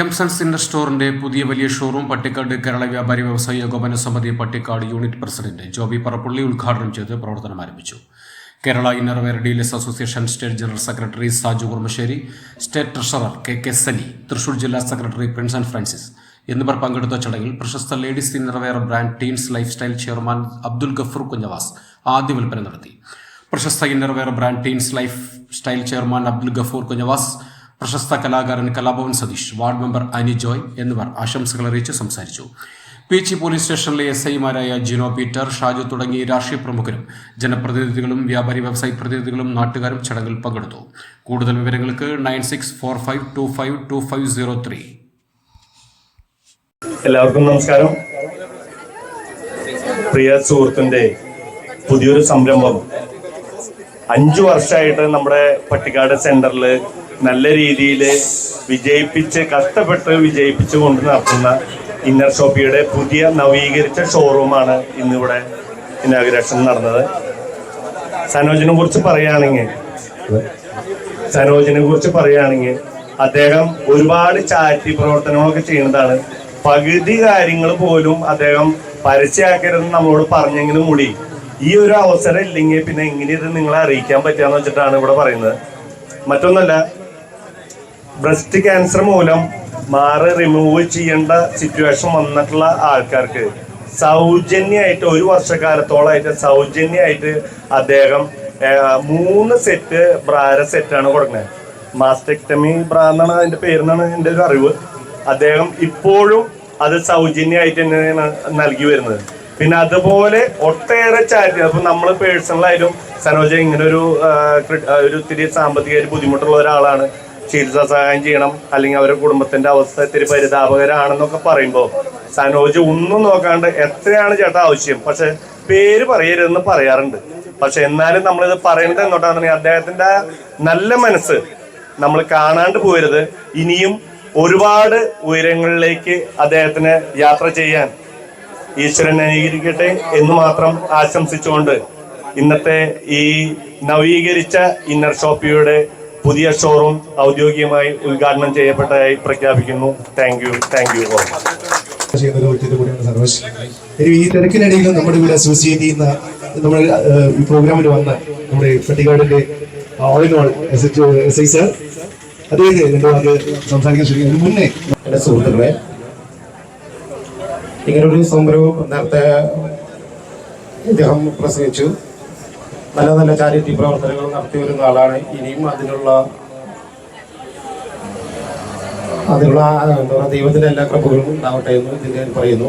M sons inner സ്റ്റോറിന്റെ പുതിയ വലിയ showroom Pattikkad Kerala വ്യാപാരി വ്യവസായ ഏകോപന സമിതി പട്ടിക്കാട് യൂണിറ്റ് പ്രസിഡന്റ് ജോബി പറപ്പള്ളി ഉദ്ഘാടനം ചെയ്ത് പ്രവർത്തനം ആരംഭിച്ചു. Kerala innerwear dealers association state general secretary Saju Kurmasseri state treasurer K K Sali Thrissur ജില്ലാ സെക്രട്ടറി പ്രിൻസ് ആൻഡ് ഫ്രാൻസിസ് എന്നിവർ പങ്കെടുത്ത ചടങ്ങിൽ പ്രശസ്ത ladies innerwear brand Teens Life Style chairman Abdul Gafoor Kunjavas ആദ്യ വിൽപ്പന നടത്തി. പ്രശസ്ത innerwear brand Teens Life Style chairman Abdul Gafoor Kunjavas പ്രശസ്ത കലാകാരൻ കലാഭവൻ സതീഷ് വാർഡ് മെമ്പർ അനി ജോയ് എന്നിവർ ആശംസകൾ അറിയിച്ച് സംസാരിച്ചു. പീച്ചി പോലീസ് സ്റ്റേഷനിലെ എസ് ഐമാരായ ജിനോ പീറ്റർ ഷാജു തുടങ്ങി രാഷ്ട്രീയ പ്രമുഖരും ജനപ്രതിനിധികളും വ്യാപാരി വ്യവസായി പ്രതിനിധികളും നാട്ടുകാരും ചടങ്ങിൽ പങ്കെടുത്തു. കൂടുതൽ വിവരങ്ങൾക്ക് nine six four five two five two five zero three. എല്ലാവർക്കും നമസ്കാരം. പ്രിയ സുഹൃത്തിന്റെ പുതിയൊരു സംരംഭം അഞ്ചു വർഷമായിട്ട് നമ്മുടെ പട്ടിക്കാട് സെന്ററിൽ നല്ല രീതിയിൽ വിജയിപ്പിച്ച് കഷ്ടപ്പെട്ട് വിജയിപ്പിച്ച് കൊണ്ട് നടത്തുന്ന ഇന്നർ ഷോപ്പിയുടെ പുതിയ നവീകരിച്ച ഷോറൂമാണ് ഇന്നിവിടെ ഇനാഗ്രേഷൻ നടന്നത്. സനോജിനെ കുറിച്ച് പറയുകയാണെങ്കിൽ സനോജിനെ കുറിച്ച് പറയുകയാണെങ്കിൽ അദ്ദേഹം ഒരുപാട് ചാരിറ്റി പ്രവർത്തനങ്ങളൊക്കെ ചെയ്യുന്നതാണ്. പകുതി കാര്യങ്ങൾ പോലും അദ്ദേഹം പരസ്യമാക്കരുതെന്ന് നമ്മളോട് പറഞ്ഞെങ്കിലും കൂടി ഈ ഒരു അവസരം ഇല്ലെങ്കിൽ പിന്നെ എങ്ങനെ ഇത് നിങ്ങളെ അറിയിക്കാൻ പറ്റുകയെന്ന് വെച്ചിട്ടാണ് ഇവിടെ പറയുന്നത്. മറ്റൊന്നല്ല ബ്രസ്റ്റ് ക്യാൻസർ മൂലം മാറി റിമൂവ് ചെയ്യേണ്ട സിറ്റുവേഷൻ വന്നിട്ടുള്ള ആൾക്കാർക്ക് സൗജന്യമായിട്ട് ഒരു വർഷക്കാലത്തോളമായിട്ട് സൗജന്യമായിട്ട് അദ്ദേഹം മൂന്ന് സെറ്റ് ബ്രാര സെറ്റാണ് കൊടുക്കുന്നത് മാസ്റ്റക്ടമി ബ്രാ എന്നാണ് അതിന്റെ പേരെന്നാണ് എന്റെ ഒരു അറിവ്. അദ്ദേഹം ഇപ്പോഴും അത് സൗജന്യമായിട്ട് തന്നെയാണ് നൽകി വരുന്നത്. പിന്നെ അതുപോലെ ഒട്ടേറെ ചാരിറ്റി അപ്പൊ നമ്മൾ പേഴ്സണലായാലും സനോജ ഇങ്ങനെ ഒരു ഒരു ഇത്തിരി സാമ്പത്തികമായിട്ട് ബുദ്ധിമുട്ടുള്ള ഒരാളാണ്. ചികിത്സാ സഹായം ചെയ്യണം അല്ലെങ്കിൽ അവരുടെ കുടുംബത്തിന്റെ അവസ്ഥ ഇത്തിരി പരിതാപകരാണെന്നൊക്കെ പറയുമ്പോൾ സനോജ് ഒന്നും നോക്കാണ്ട് എത്രയാണ് ചേട്ടാ ആവശ്യം? പക്ഷെ പേര് പറയരുതെന്ന് പറയാറുണ്ട്. പക്ഷെ എന്നാലും നമ്മളിത് പറയുന്നത് എങ്ങോട്ടാണെന്നുണ്ടെങ്കിൽ അദ്ദേഹത്തിന്റെ നല്ല മനസ്സ് നമ്മൾ കാണാണ്ട് പോരുത്. ഇനിയും ഒരുപാട് ഉയരങ്ങളിലേക്ക് അദ്ദേഹത്തിന് യാത്ര ചെയ്യാൻ ഈശ്വരൻ അനുകരിക്കട്ടെ എന്ന് മാത്രം ആശംസിച്ചുകൊണ്ട് ഇന്നത്തെ ഈ നവീകരിച്ച ഇന്നർ ഷോപ്പിയുടെ പുതിയ ഷോറൂം ഔദ്യോഗികമായി ഉദ്ഘാടനം ചെയ്യപ്പെട്ടതായി പ്രഖ്യാപിക്കുന്നു. താങ്ക് യു താങ്ക് യു ഈ തിരക്കിനിടയിലും നമ്മുടെ ഇവിടെ അസോസിയേറ്റ് ചെയ്യുന്ന നമ്മൾ ഈ പ്രോഗ്രാമിൽ വന്ന നമ്മുടെ പട്ടികാടിന്റെ all in all S I sir. സംസാരിക്കാൻ ശ്രമിക്കുന്നു. മുന്നേ എന്റെ സുഹൃത്തുക്കളെ ഇങ്ങനൊരു സംരംഭം നേരത്തെ ഇദ്ദേഹം പ്രസംഗിച്ചു. നല്ല നല്ല ചാരിറ്റി പ്രവർത്തനങ്ങൾ നടത്തി വരുന്ന ആളാണ്. ഇനിയും അതിനുള്ള അതിനുള്ള എന്താ പറയുക ദൈവത്തിന്റെ എല്ലാ കൃപകളും ഉണ്ടാവട്ടെ എന്ന് ഞാൻ പറയുന്നു.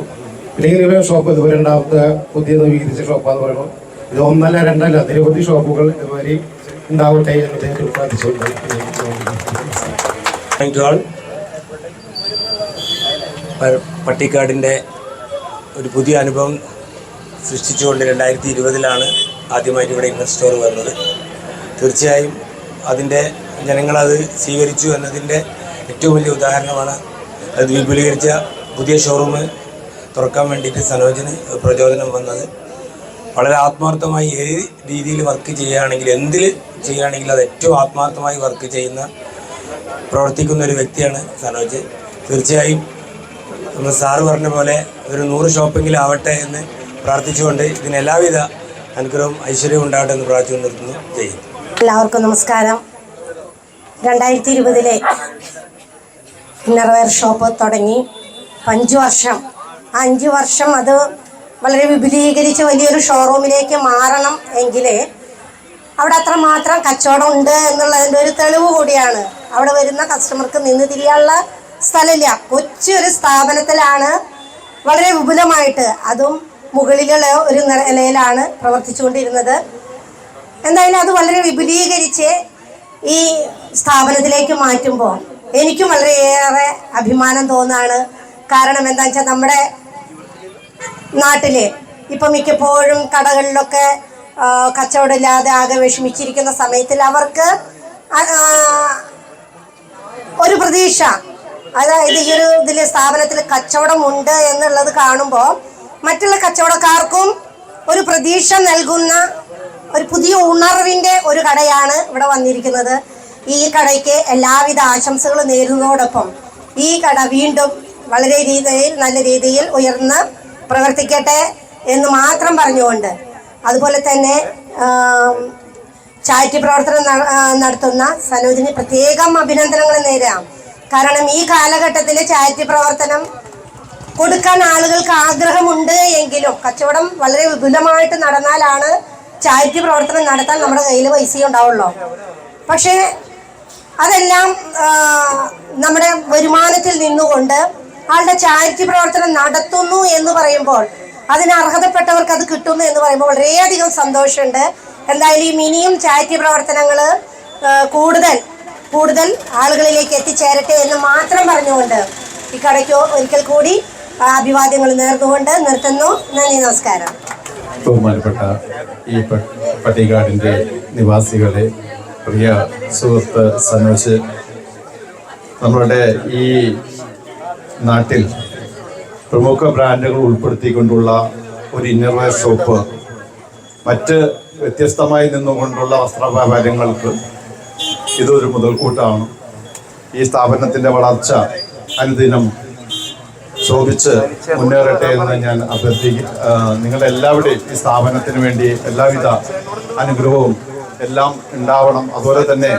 പിന്നെ ഇങ്ങനെ ഷോപ്പ് ഇതുവരെ ഉണ്ടാവാത്ത പുതിയ നവീകരിച്ച ഷോപ്പാന്ന് പറയുമ്പോൾ ഇത് ഒന്നല്ല രണ്ടല്ല നിരവധി ഷോപ്പുകൾ ഇതുവരെ ഉണ്ടാവട്ടെ എന്ന് ദൈവത്തിൽ പ്രാർത്ഥിച്ചുകൊണ്ട് പട്ടിക്കാടിന്റെ ഒരു പുതിയ അനുഭവം സൃഷ്ടിച്ചുകൊണ്ട് രണ്ടായിരത്തി ഇരുപതിലാണ് ആദ്യമായിട്ട് ഇവിടെ ഇന്ന സ്റ്റോർ വന്നത് തീർച്ചയായും അതിന്റെ ജനങ്ങളത് സ്വീകരിച്ചു എന്നതിന്റെ ഏറ്റവും വലിയ ഉദാഹരണമാണ് അത് വിപുലീകരിച്ച പുതിയ ഷോറൂം തുറക്കാൻ വേണ്ടിയിട്ട് സനോജിന് പ്രചോദനം വന്നത്. വളരെ ആത്മാർത്ഥമായി ഏത് രീതിയിൽ വർക്ക് ചെയ്യുകയാണെങ്കിൽ എന്തിൽ ചെയ്യുകയാണെങ്കിൽ അത് ഏറ്റവും ആത്മാർത്ഥമായി വർക്ക് ചെയ്യുന്ന പ്രവർത്തിക്കുന്ന ഒരു വ്യക്തിയാണ് സനോജ്. തീർച്ചയായും നമ്മൾ സാറ് പറഞ്ഞ പോലെ ഒരു നൂറ് ഷോപ്പെങ്കിലും ആവട്ടെ എന്ന് പ്രാർത്ഥിച്ചുകൊണ്ട് ഇതിന് എല്ലാവിധ അനുഗ്രഹവും ഐശ്വര്യവും ഉണ്ടാകട്ടെ എന്ന് പ്രാർത്ഥിച്ചു നിർത്തുന്നു ചെയ്യും എല്ലാവർക്കും നമസ്കാരം. രണ്ടായിരത്തി ഇരുപതിലെ ഇന്നർവെയർ ഷോപ്പ് തുടങ്ങി. അഞ്ച് വർഷം. അഞ്ച് വർഷം അത് വളരെ വിപുലീകരിച്ച് വലിയൊരു ഷോറൂമിലേക്ക് മാറണം എങ്കിൽ അവിടെ അത്രമാത്രം കച്ചവടം ഉണ്ട് എന്നുള്ളതിന്റെ ഒരു തെളിവ് കൂടിയാണ്. അവിടെ വരുന്ന കസ്റ്റമർക്ക് നിന്ന് തിരിയാനുള്ള സ്ഥലമില്ല. കൊച്ചൊരു സ്ഥാപനത്തിലാണ് വളരെ വിപുലമായിട്ട് അതും മുകളിലുള്ള ഒരു നിലയിലാണ് പ്രവർത്തിച്ചുകൊണ്ടിരുന്നത്. എന്തായാലും അത് വളരെ വിപുലീകരിച്ച് ഈ സ്ഥാപനത്തിലേക്ക് മാറ്റുമ്പോൾ എനിക്കും വളരെയേറെ അഭിമാനം തോന്നാണ്. കാരണം എന്താണെന്ന് വെച്ചാൽ നമ്മുടെ നാട്ടിൽ ഇപ്പം മിക്കപ്പോഴും കടകളിലൊക്കെ കച്ചവടമില്ലാതെ ആകെ വിഷമിച്ചിരിക്കുന്ന സമയത്തിൽ അവർക്ക് ഒരു പ്രതീക്ഷ അതായത് ഈ ഒരു ഇതിൽ സ്ഥാപനത്തിൽ കച്ചവടം ഉണ്ട് എന്നുള്ളത് കാണുമ്പോൾ മറ്റുള്ള കച്ചവടക്കാർക്കും ഒരു പ്രതീക്ഷ നൽകുന്ന ഒരു പുതിയ ഉണർവിന്റെ ഒരു കടയാണ് ഇവിടെ വന്നിരിക്കുന്നത്. ഈ കടയ്ക്ക് എല്ലാവിധ ആശംസകളും നേരുന്നതോടൊപ്പം ഈ കട വീണ്ടും വളരെ രീതിയിൽ നല്ല രീതിയിൽ ഉയർന്ന് പ്രവർത്തിക്കട്ടെ എന്ന് മാത്രം പറഞ്ഞുകൊണ്ട് അതുപോലെ തന്നെ ചാരിറ്റി പ്രവർത്തനം നടത്തുന്ന സനോജിന് പ്രത്യേകം അഭിനന്ദനങ്ങൾ നേരാം. കാരണം ഈ കാലഘട്ടത്തിൽ ചാരിറ്റി പ്രവർത്തനം കൊടുക്കാൻ ആളുകൾക്ക് ആഗ്രഹമുണ്ട് എങ്കിലും കച്ചവടം വളരെ വിപുലമായിട്ട് നടന്നാലാണ് ചാരിറ്റി പ്രവർത്തനം നടത്താൻ നമ്മുടെ കയ്യിൽ പൈസ ഉണ്ടാവുള്ളൂ. പക്ഷേ അതെല്ലാം നമ്മുടെ വരുമാനത്തിൽ നിന്നുകൊണ്ട് ആളുടെ ചാരിറ്റി പ്രവർത്തനം നടത്തുന്നു എന്ന് പറയുമ്പോൾ അതിന് അർഹതപ്പെട്ടവർക്ക് അത് കിട്ടുന്നു എന്ന് പറയുമ്പോൾ വളരെയധികം സന്തോഷമുണ്ട്. എന്തായാലും ഈ മിനിയും ചാരിറ്റി പ്രവർത്തനങ്ങൾ കൂടുതൽ കൂടുതൽ ആളുകളിലേക്ക് എത്തിച്ചേരട്ടെ എന്ന് മാത്രം പറഞ്ഞുകൊണ്ട് ഈ കടയ്ക്ക് ഒരിക്കൽ കൂടി അഭിവാദ്യങ്ങൾ നേർന്നുകൊണ്ട് നിർത്തുന്നു. നന്ദി നമസ്കാരം. ബഹുമാനപ്പെട്ട ഈ പട്ടികാടിന്റെ നിവാസികളെ പ്രിയ സുഹൃത്ത് സനോജ് നമ്മളുടെ ഈ നാട്ടിൽ പ്രമുഖ ബ്രാൻഡുകൾ ഉൾപ്പെടുത്തിക്കൊണ്ടുള്ള ഒരു ഇന്നർവെയർ ഷോപ്പ് മറ്റ് വ്യത്യസ്തമായി നിന്നുകൊണ്ടുള്ള വസ്ത്രവ്യാപാരങ്ങൾക്ക് ഇതൊരു മുതൽക്കൂട്ടാണ്. ഈ സ്ഥാപനത്തിന്റെ വളർച്ച അനുദിനം ശോഭിച്ച് മുന്നേറട്ടെ എന്ന് ഞാൻ അഭ്യർത്ഥിക്കും നിങ്ങളുടെ എല്ലാവരുടെയും ഈ സ്ഥാപനത്തിന് വേണ്ടി എല്ലാവിധ അനുഗ്രഹവും എല്ലാം ഉണ്ടാവണം. അതുപോലെ തന്നെ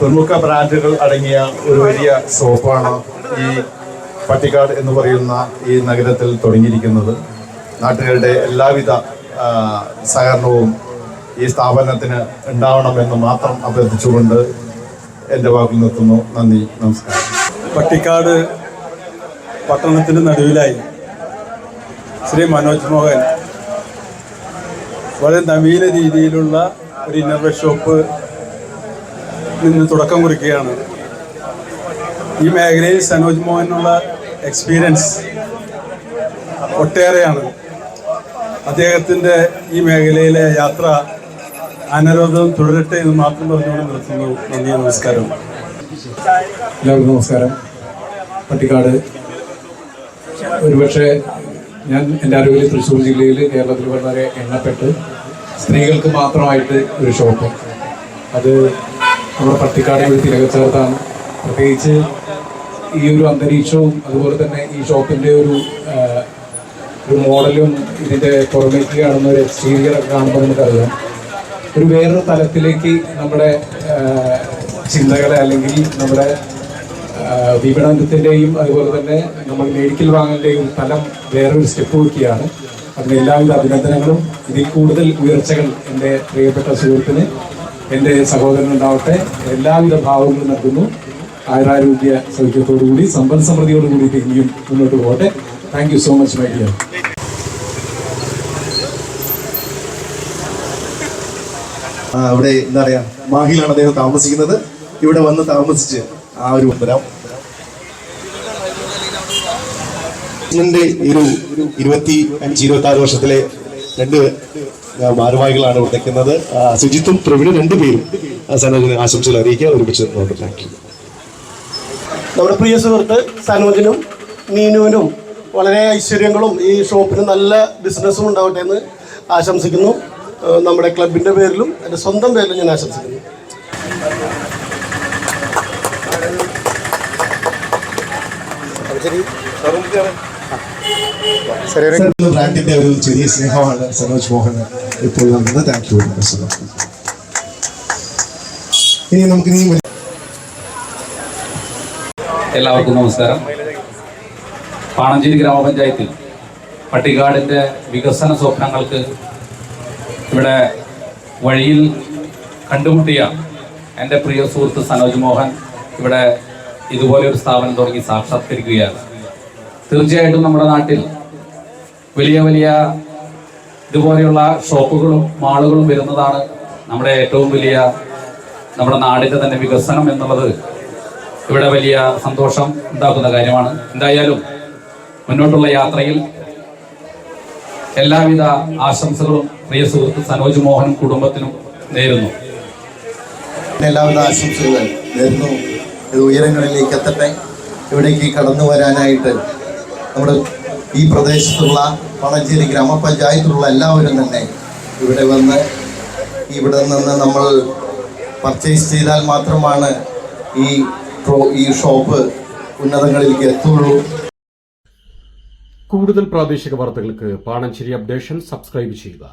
പ്രമുഖ ബ്രാൻഡുകൾ അടങ്ങിയ ഒരു വലിയ ഷോപ്പാണ് ഈ പട്ടിക്കാട് എന്ന് പറയുന്ന ഈ നഗരത്തിൽ തുടങ്ങിയിരിക്കുന്നത്. നാട്ടുകാരുടെ എല്ലാവിധ സഹകരണവും ഈ സ്ഥാപനത്തിന് ഉണ്ടാവണമെന്ന് മാത്രം അഭ്യർത്ഥിച്ചുകൊണ്ട് എന്റെ വാക്കിൽ നിർത്തുന്നു. നന്ദി നമസ്കാരം. പട്ടിക്കാട് പട്ടണത്തിന്റെ നടുവിലായി ശ്രീ മനോജ് മോഹൻ വളരെ നവീന രീതിയിലുള്ള ഒരു ഇന്നർവെയർ ഷോപ്പ് നിന്ന് തുടക്കം കുറിക്കുകയാണ്. ഈ മേഖലയിൽ സനോജ് മോഹനുള്ള എക്സ്പീരിയൻസ് ഒട്ടേറെയാണ്. അദ്ദേഹത്തിന്റെ ഈ മേഖലയിലെ യാത്ര അനരോധം തുടരട്ടെ എന്ന് മാത്രം പറഞ്ഞുകൊണ്ട് നിർത്തുന്നു. നന്ദി നമസ്കാരം. എല്ലാവർക്കും നമസ്കാരം. പട്ടിക്കാട്. ഒരുപക്ഷെ ഞാൻ എന്റെ അറിവിൽ തൃശ്ശൂർ ജില്ലയിൽ കേരളത്തിൽ വളരെ എണ്ണപ്പെട്ട് സ്ത്രീകൾക്ക് മാത്രമായിട്ട് ഒരു ഷോപ്പ് അത് നമ്മുടെ പട്ടിക്കാട് ഒരു തിരകച്ചേർത്താണ് പ്രത്യേകിച്ച് ഈ ഒരു അന്തരീക്ഷവും അതുപോലെ തന്നെ ഈ ഷോപ്പിന്റെ ഒരു ഒരു മോഡലും ഇതിന്റെ പുറമേക്ക് കാണുന്ന ഒരു എക്സ്റ്റീരിയർ കാണുമ്പോൾ നമുക്കറിയാം. ഒരു വേറൊരു തലത്തിലേക്ക് നമ്മുടെ ചിന്തകളെ അല്ലെങ്കിൽ നമ്മുടെ വിപണനത്തിന്റെയും അതുപോലെ തന്നെ നമ്മൾ മെഡിക്കൽ വാങ്ങലിന്റെയും തലം വേറൊരു സ്റ്റെപ്പ് വയ്ക്കുകയാണ് അതിന് എല്ലാവിധ അഭിനന്ദനങ്ങളും. ഇതിൽ കൂടുതൽ ഉയർച്ചകൾ എന്റെ പ്രിയപ്പെട്ട സുഹൃത്തിന് എന്റെ സഹോദരൻ ഉണ്ടാവട്ടെ. എല്ലാവിധ ഭാവങ്ങളും നൽകുന്നു. ആയുരാരോഗ്യ സൗഖ്യത്തോടുകൂടി സമ്പൽ സമൃദ്ധിയോടുകൂടി ഇനിയും മുന്നോട്ട് പോകട്ടെ. Thank you so much my dear ഇവിടെ എന്താ പറയാ മാഹിലാണ് അദ്ദേഹം താമസിക്കുന്നത്. ഇവിടെ വന്ന് താമസിച്ച് ആ ഒരു വരാം ഇതിന്റെ ഒരു ഇരുപത്തി അഞ്ച് ഇരുപത്തി ആറ് വർഷത്തിലെ രണ്ട് ഭാരവാഹികളാണ് ഇവിടെ നിൽക്കുന്നത്. സുജിത്തും പ്രവീണും രണ്ടുപേരും സനോജിന് ആശംസകൾ അറിയിക്കുക. ഒരുമിച്ച് നോക്കാം താങ്ക് യു നമ്മുടെ പ്രിയ സുഹൃത്ത് സനോജിനും മീനുവിനും വളരെ ഐശ്വര്യങ്ങളും ഈ ഷോപ്പിന് നല്ല ബിസിനസ്സും ഉണ്ടാവട്ടെ എന്ന് ആശംസിക്കുന്നു. നമ്മുടെ ക്ലബിന്റെ പേരിലും എന്റെ സ്വന്തം പേരിലും ഞാൻ ആശംസിക്കുന്നു. സനോജ് ബ്രാൻഡിന്റെ ഒരു ചെറിയ സ്നേഹമാണ് സനോജ് മോഹന് ഇപ്പോൾ വന്നത് താങ്ക് യു ഇനി നമുക്ക് ഇനി എല്ലാവർക്കും നമസ്കാരം. പാണഞ്ചേരി ഗ്രാമപഞ്ചായത്തിൽ പട്ടികാടിന്റെ വികസന സ്വപ്നങ്ങൾക്ക് ഇവിടെ വഴിയിൽ കണ്ടുമുട്ടിയ എന്റെ പ്രിയ സുഹൃത്ത് സനോജ് മോഹൻ ഇവിടെ ഇതുപോലെ ഒരു സ്ഥാപനം തുടങ്ങി സാക്ഷാത്കരിക്കുകയാണ്. തീർച്ചയായിട്ടും നമ്മുടെ നാട്ടിൽ വലിയ വലിയ ഇതുപോലെയുള്ള ഷോപ്പുകളും മാളുകളും വരുന്നതാണ് നമ്മുടെ ഏറ്റവും വലിയ നമ്മുടെ നാടിന്റെ തന്നെ വികസനം എന്നുള്ളത് ഇവിടെ വലിയ സന്തോഷം ഉണ്ടാക്കുന്ന കാര്യമാണ്. എന്തായാലും മുന്നോട്ടുള്ള യാത്രയിൽ എല്ലാവിധ ആശംസകളും പ്രിയ സുഹൃത്ത് സനോജ് മോഹനും കുടുംബത്തിനും നേരുന്നു. എല്ലാവിധ ആശംസകൾ നേരുന്നു. ഇത് ഉയരങ്ങളിലേക്ക് എത്തട്ടെ. ഇവിടേക്ക് കടന്നു വരാനായിട്ട് നമ്മുടെ ഈ പ്രദേശത്തുള്ള പണഞ്ചേരി ഗ്രാമപഞ്ചായത്തിലുള്ള എല്ലാവരും തന്നെ ഇവിടെ വന്ന് ഇവിടെ നിന്ന് നമ്മൾ പർച്ചേസ് ചെയ്താൽ മാത്രമാണ് ഈ ഈ ഷോപ്പ് ഉന്നതങ്ങളിലേക്ക് എത്തുള്ളൂ കൂടുതൽ പ്രാദേശിക വാർത്തകൾക്ക് പാണഞ്ചേരി അപ്ഡേഷൻ സബ്സ്ക്രൈബ് ചെയ്യുക.